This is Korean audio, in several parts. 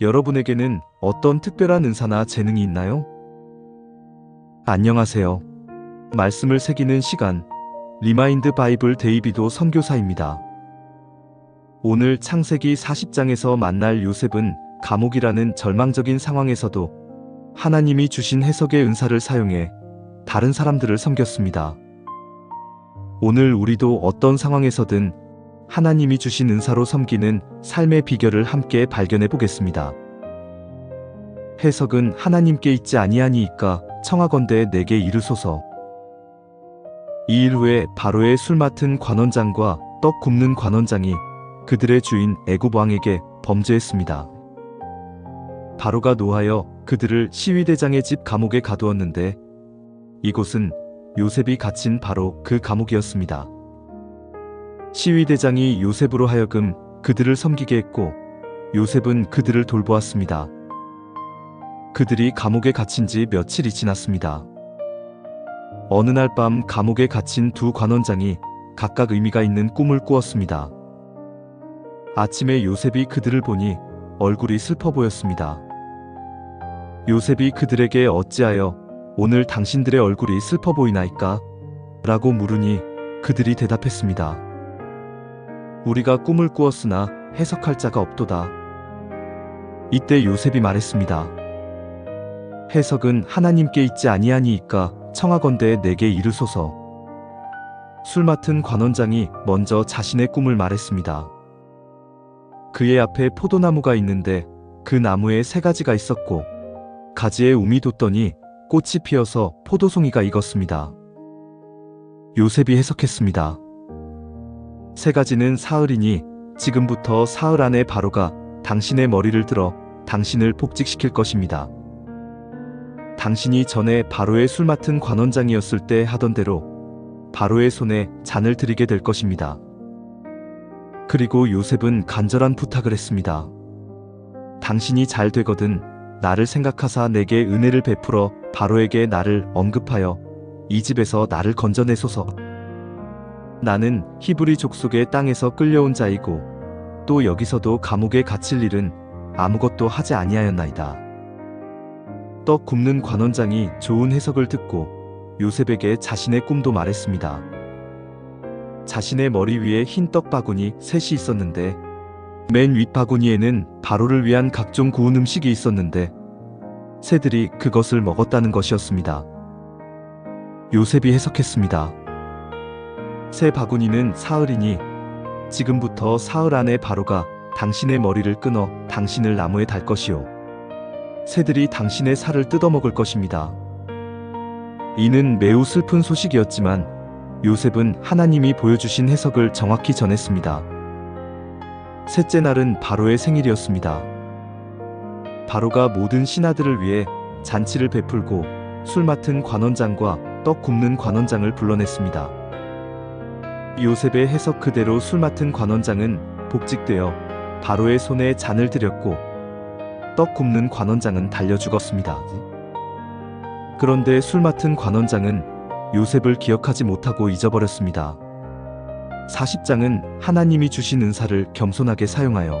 여러분에게는 어떤 특별한 은사나 재능이 있나요? 안녕하세요. 말씀을 새기는 시간, 리마인드 바이블 데이비도 선교사입니다. 오늘 창세기 40장에서 만날 요셉은 감옥이라는 절망적인 상황에서도 하나님이 주신 해석의 은사를 사용해 다른 사람들을 섬겼습니다. 오늘 우리도 어떤 상황에서든 하나님이 주신 은사로 섬기는 삶의 비결을 함께 발견해 보겠습니다. 해석은 하나님께 있지 아니하니이까 청하건대 내게 이르소서. 이 일 후에 바로의 술 맡은 관원장과 떡 굽는 관원장이 그들의 주인 애굽 왕에게 범죄했습니다. 바로가 노하여 그들을 시위대장의 집 감옥에 가두었는데 이곳은 요셉이 갇힌 바로 그 감옥이었습니다. 시위대장이 요셉으로 하여금 그들을 섬기게 했고 요셉은 그들을 돌보았습니다. 그들이 감옥에 갇힌 지 며칠이 지났습니다. 어느 날 밤 감옥에 갇힌 두 관원장이 각각 의미가 있는 꿈을 꾸었습니다. 아침에 요셉이 그들을 보니 얼굴이 슬퍼 보였습니다. 요셉이 그들에게 어찌하여 오늘 당신들의 얼굴이 슬퍼 보이나이까? 라고 물으니 그들이 대답했습니다. 우리가 꿈을 꾸었으나 해석할 자가 없도다. 이때 요셉이 말했습니다. 해석은 하나님께 있지 아니하니이까 청하건대 내게 이르소서. 술 맡은 관원장이 먼저 자신의 꿈을 말했습니다. 그의 앞에 포도나무가 있는데 그 나무에 세 가지가 있었고 가지에 움이 돋더니 꽃이 피어서 포도송이가 익었습니다. 요셉이 해석했습니다. 세 가지는 사흘이니 지금부터 사흘 안에 바로가 당신의 머리를 들어 당신을 복직시킬 것입니다. 당신이 전에 바로의 술 맡은 관원장이었을 때 하던 대로 바로의 손에 잔을 드리게 될 것입니다. 그리고 요셉은 간절한 부탁을 했습니다. 당신이 잘 되거든 나를 생각하사 내게 은혜를 베풀어 바로에게 나를 언급하여 이 집에서 나를 건져내소서. 나는 히브리 족 속의 땅에서 끌려온 자이고 또 여기서도 감옥에 갇힐 일은 아무것도 하지 아니하였나이다. 떡 굽는 관원장이 좋은 해석을 듣고 요셉에게 자신의 꿈도 말했습니다. 자신의 머리 위에 흰 떡 바구니 셋이 있었는데 맨 윗 바구니에는 바로를 위한 각종 구운 음식이 있었는데 새들이 그것을 먹었다는 것이었습니다. 요셉이 해석했습니다. 새 바구니는 사흘이니 지금부터 사흘 안에 바로가 당신의 머리를 끊어 당신을 나무에 달 것이요. 새들이 당신의 살을 뜯어먹을 것입니다. 이는 매우 슬픈 소식이었지만 요셉은 하나님이 보여주신 해석을 정확히 전했습니다. 셋째 날은 바로의 생일이었습니다. 바로가 모든 신하들을 위해 잔치를 베풀고 술 맡은 관원장과 떡 굽는 관원장을 불러냈습니다. 요셉의 해석 그대로 술 맡은 관원장은 복직되어 바로의 손에 잔을 들였고 떡 굽는 관원장은 달려 죽었습니다. 그런데 술 맡은 관원장은 요셉을 기억하지 못하고 잊어버렸습니다. 40장은 하나님이 주신 은사를 겸손하게 사용하여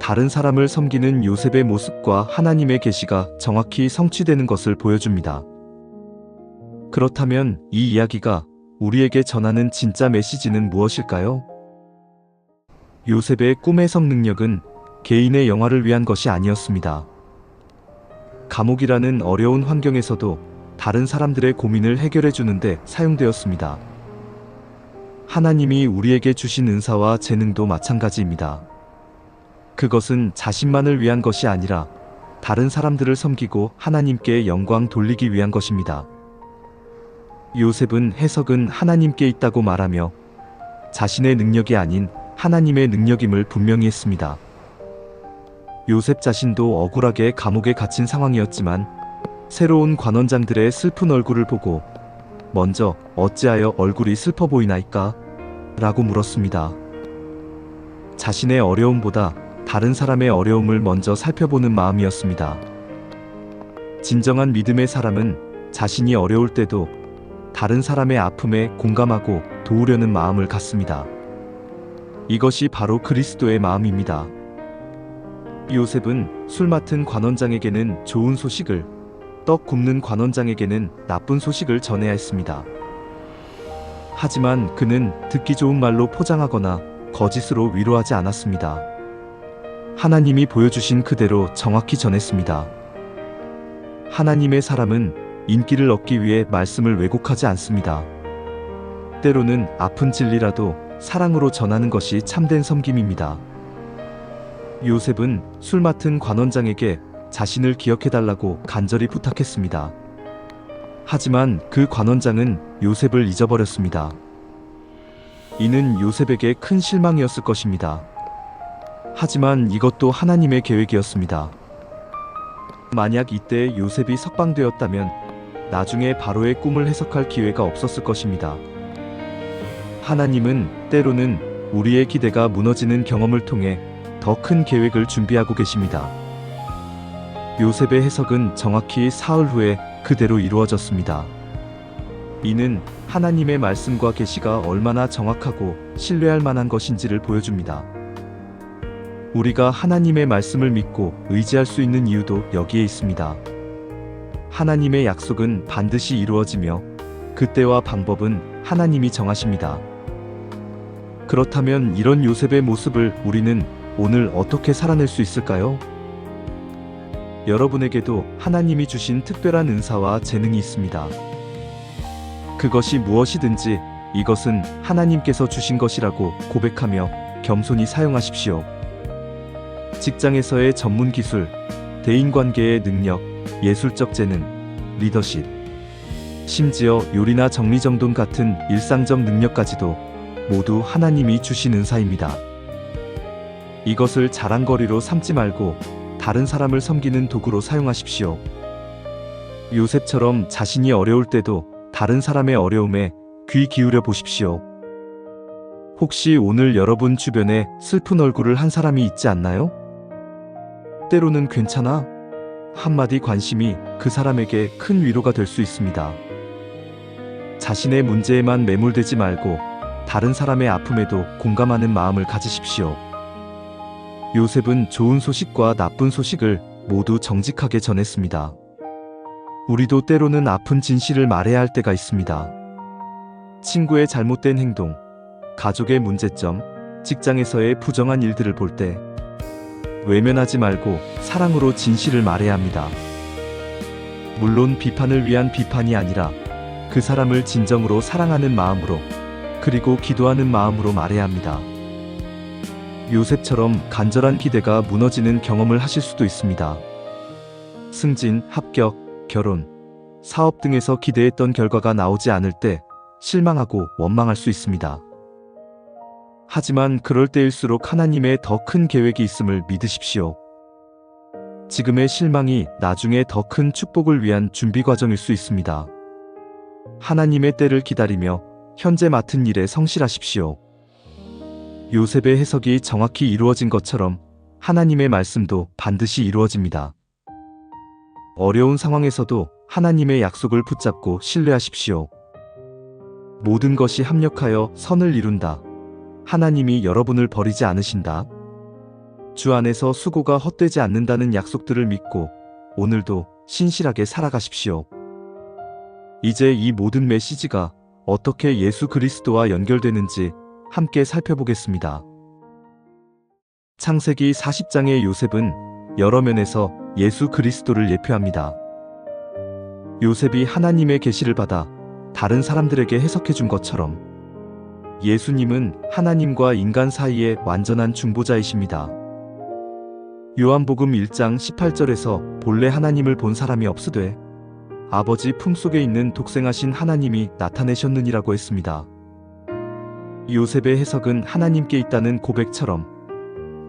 다른 사람을 섬기는 요셉의 모습과 하나님의 계시가 정확히 성취되는 것을 보여줍니다. 그렇다면 이 이야기가 우리에게 전하는 진짜 메시지는 무엇일까요? 요셉의 꿈 해석 능력은 개인의 영화를 위한 것이 아니었습니다. 감옥이라는 어려운 환경에서도 다른 사람들의 고민을 해결해 주는데 사용되었습니다. 하나님이 우리에게 주신 은사와 재능도 마찬가지입니다. 그것은 자신만을 위한 것이 아니라 다른 사람들을 섬기고 하나님께 영광 돌리기 위한 것입니다. 요셉은 해석은 하나님께 있다고 말하며 자신의 능력이 아닌 하나님의 능력임을 분명히 했습니다. 요셉 자신도 억울하게 감옥에 갇힌 상황이었지만 새로운 관원장들의 슬픈 얼굴을 보고 먼저 어찌하여 얼굴이 슬퍼 보이나이까? 라고 물었습니다. 자신의 어려움보다 다른 사람의 어려움을 먼저 살펴보는 마음이었습니다. 진정한 믿음의 사람은 자신이 어려울 때도 다른 사람의 아픔에 공감하고 도우려는 마음을 갖습니다. 이것이 바로 그리스도의 마음입니다. 요셉은 술 맡은 관원장에게는 좋은 소식을, 떡 굽는 관원장에게는 나쁜 소식을 전해야 했습니다. 하지만 그는 듣기 좋은 말로 포장하거나 거짓으로 위로하지 않았습니다. 하나님이 보여주신 그대로 정확히 전했습니다. 하나님의 사람은 인기를 얻기 위해 말씀을 왜곡하지 않습니다. 때로는 아픈 진리라도 사랑으로 전하는 것이 참된 섬김입니다. 요셉은 술 맡은 관원장에게 자신을 기억해달라고 간절히 부탁했습니다. 하지만 그 관원장은 요셉을 잊어버렸습니다. 이는 요셉에게 큰 실망이었을 것입니다. 하지만 이것도 하나님의 계획이었습니다. 만약 이때 요셉이 석방되었다면 나중에 바로의 꿈을 해석할 기회가 없었을 것입니다. 하나님은 때로는 우리의 기대가 무너지는 경험을 통해 더 큰 계획을 준비하고 계십니다. 요셉의 해석은 정확히 사흘 후에 그대로 이루어졌습니다. 이는 하나님의 말씀과 계시가 얼마나 정확하고 신뢰할 만한 것인지를 보여줍니다. 우리가 하나님의 말씀을 믿고 의지할 수 있는 이유도 여기에 있습니다. 하나님의 약속은 반드시 이루어지며 그때와 방법은 하나님이 정하십니다. 그렇다면 이런 요셉의 모습을 우리는 오늘 어떻게 살아낼 수 있을까요? 여러분에게도 하나님이 주신 특별한 은사와 재능이 있습니다. 그것이 무엇이든지 이것은 하나님께서 주신 것이라고 고백하며 겸손히 사용하십시오. 직장에서의 전문 기술, 대인 관계의 능력, 예술적 재능, 리더십, 심지어 요리나 정리정돈 같은 일상적 능력까지도 모두 하나님이 주신 은사입니다. 이것을 자랑거리로 삼지 말고 다른 사람을 섬기는 도구로 사용하십시오. 요셉처럼 자신이 어려울 때도 다른 사람의 어려움에 귀 기울여 보십시오. 혹시 오늘 여러분 주변에 슬픈 얼굴을 한 사람이 있지 않나요? 때로는 괜찮아. 한마디 관심이 그 사람에게 큰 위로가 될 수 있습니다. 자신의 문제에만 매몰되지 말고 다른 사람의 아픔에도 공감하는 마음을 가지십시오. 요셉은 좋은 소식과 나쁜 소식을 모두 정직하게 전했습니다. 우리도 때로는 아픈 진실을 말해야 할 때가 있습니다. 친구의 잘못된 행동, 가족의 문제점, 직장에서의 부정한 일들을 볼 때 외면하지 말고 사랑으로 진실을 말해야 합니다. 물론 비판을 위한 비판이 아니라 그 사람을 진정으로 사랑하는 마음으로 그리고 기도하는 마음으로 말해야 합니다. 요셉처럼 간절한 기대가 무너지는 경험을 하실 수도 있습니다. 승진, 합격, 결혼, 사업 등에서 기대했던 결과가 나오지 않을 때 실망하고 원망할 수 있습니다. 하지만 그럴 때일수록 하나님의 더 큰 계획이 있음을 믿으십시오. 지금의 실망이 나중에 더 큰 축복을 위한 준비 과정일 수 있습니다. 하나님의 때를 기다리며 현재 맡은 일에 성실하십시오. 요셉의 해석이 정확히 이루어진 것처럼 하나님의 말씀도 반드시 이루어집니다. 어려운 상황에서도 하나님의 약속을 붙잡고 신뢰하십시오. 모든 것이 합력하여 선을 이룬다. 하나님이 여러분을 버리지 않으신다. 주 안에서 수고가 헛되지 않는다는 약속들을 믿고 오늘도 신실하게 살아가십시오. 이제 이 모든 메시지가 어떻게 예수 그리스도와 연결되는지 함께 살펴보겠습니다. 창세기 40장의 요셉은 여러 면에서 예수 그리스도를 예표합니다. 요셉이 하나님의 계시를 받아 다른 사람들에게 해석해 준 것처럼 예수님은 하나님과 인간 사이의 완전한 중보자이십니다. 요한복음 1장 18절에서 본래 하나님을 본 사람이 없으되 아버지 품속에 있는 독생하신 하나님이 나타내셨느니라고 했습니다. 요셉의 해석은 하나님께 있다는 고백처럼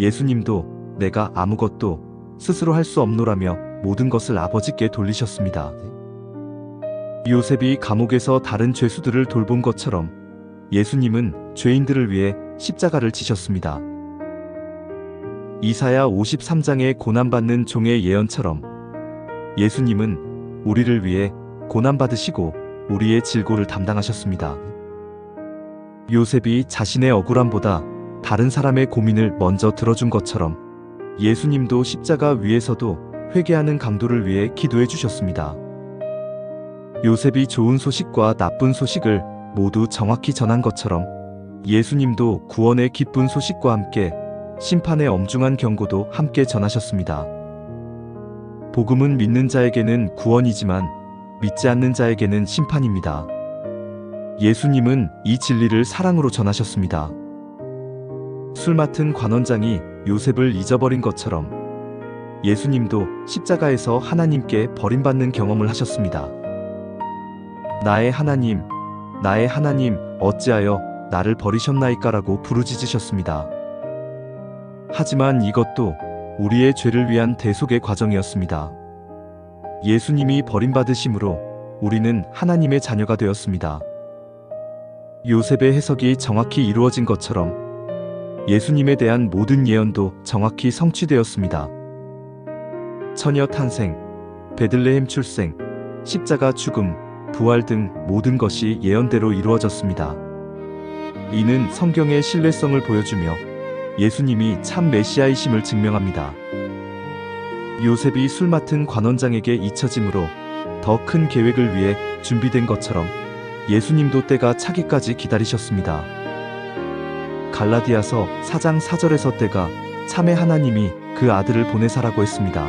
예수님도 내가 아무것도 스스로 할 수 없노라며 모든 것을 아버지께 돌리셨습니다. 요셉이 감옥에서 다른 죄수들을 돌본 것처럼 예수님은 죄인들을 위해 십자가를 지셨습니다. 이사야 53장의 고난받는 종의 예언처럼 예수님은 우리를 위해 고난받으시고 우리의 질고를 담당하셨습니다. 요셉이 자신의 억울함보다 다른 사람의 고민을 먼저 들어준 것처럼 예수님도 십자가 위에서도 회개하는 강도를 위해 기도해 주셨습니다. 요셉이 좋은 소식과 나쁜 소식을 모두 정확히 전한 것처럼 예수님도 구원의 기쁜 소식과 함께 심판의 엄중한 경고도 함께 전하셨습니다. 복음은 믿는 자에게는 구원이지만 믿지 않는 자에게는 심판입니다. 예수님은 이 진리를 사랑으로 전하셨습니다. 술 맡은 관원장이 요셉을 잊어버린 것처럼 예수님도 십자가에서 하나님께 버림받는 경험을 하셨습니다. 나의 하나님, 나의 하나님, 어찌하여 나를 버리셨나이까라고 부르짖으셨습니다. 하지만 이것도 우리의 죄를 위한 대속의 과정이었습니다. 예수님이 버림받으심으로 우리는 하나님의 자녀가 되었습니다. 요셉의 해석이 정확히 이루어진 것처럼 예수님에 대한 모든 예언도 정확히 성취되었습니다. 처녀 탄생, 베들레헴 출생, 십자가 죽음, 부활 등 모든 것이 예언대로 이루어졌습니다. 이는 성경의 신뢰성을 보여주며 예수님이 참 메시아이심을 증명합니다. 요셉이 술 맡은 관원장에게 잊혀짐으로 더 큰 계획을 위해 준비된 것처럼 예수님도 때가 차기까지 기다리셨습니다. 갈라디아서 4장 4절에서 때가 참에 하나님이 그 아들을 보내사라고 했습니다.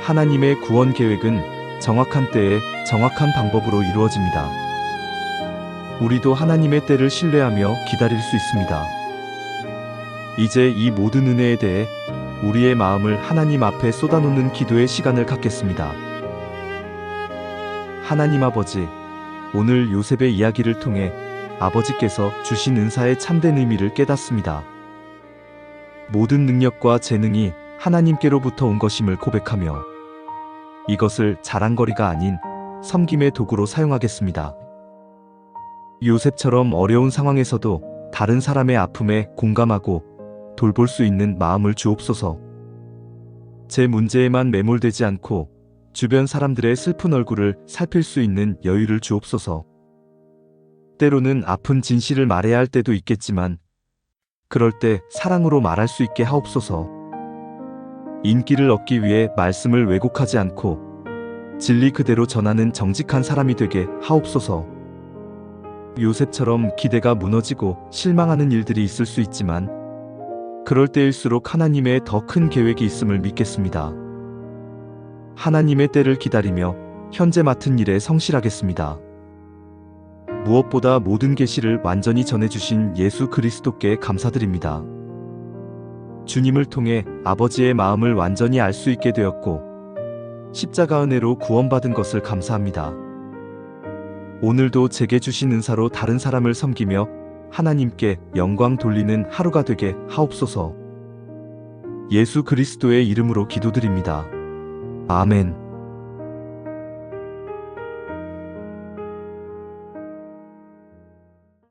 하나님의 구원 계획은 정확한 때에 정확한 방법으로 이루어집니다. 우리도 하나님의 때를 신뢰하며 기다릴 수 있습니다. 이제 이 모든 은혜에 대해 우리의 마음을 하나님 앞에 쏟아놓는 기도의 시간을 갖겠습니다. 하나님 아버지, 오늘 요셉의 이야기를 통해 아버지께서 주신 은사의 참된 의미를 깨닫습니다. 모든 능력과 재능이 하나님께로부터 온 것임을 고백하며 이것을 자랑거리가 아닌 섬김의 도구로 사용하겠습니다. 요셉처럼 어려운 상황에서도 다른 사람의 아픔에 공감하고 돌볼 수 있는 마음을 주옵소서. 제 문제에만 매몰되지 않고 주변 사람들의 슬픈 얼굴을 살필 수 있는 여유를 주옵소서. 때로는 아픈 진실을 말해야 할 때도 있겠지만, 그럴 때 사랑으로 말할 수 있게 하옵소서. 인기를 얻기 위해 말씀을 왜곡하지 않고, 진리 그대로 전하는 정직한 사람이 되게 하옵소서. 요셉처럼 기대가 무너지고 실망하는 일들이 있을 수 있지만, 그럴 때일수록 하나님의 더 큰 계획이 있음을 믿겠습니다. 하나님의 때를 기다리며 현재 맡은 일에 성실하겠습니다. 무엇보다 모든 계시를 완전히 전해주신 예수 그리스도께 감사드립니다. 주님을 통해 아버지의 마음을 완전히 알 수 있게 되었고, 십자가 은혜로 구원받은 것을 감사합니다. 오늘도 제게 주신 은사로 다른 사람을 섬기며 하나님께 영광 돌리는 하루가 되게 하옵소서. 예수 그리스도의 이름으로 기도드립니다. 아멘.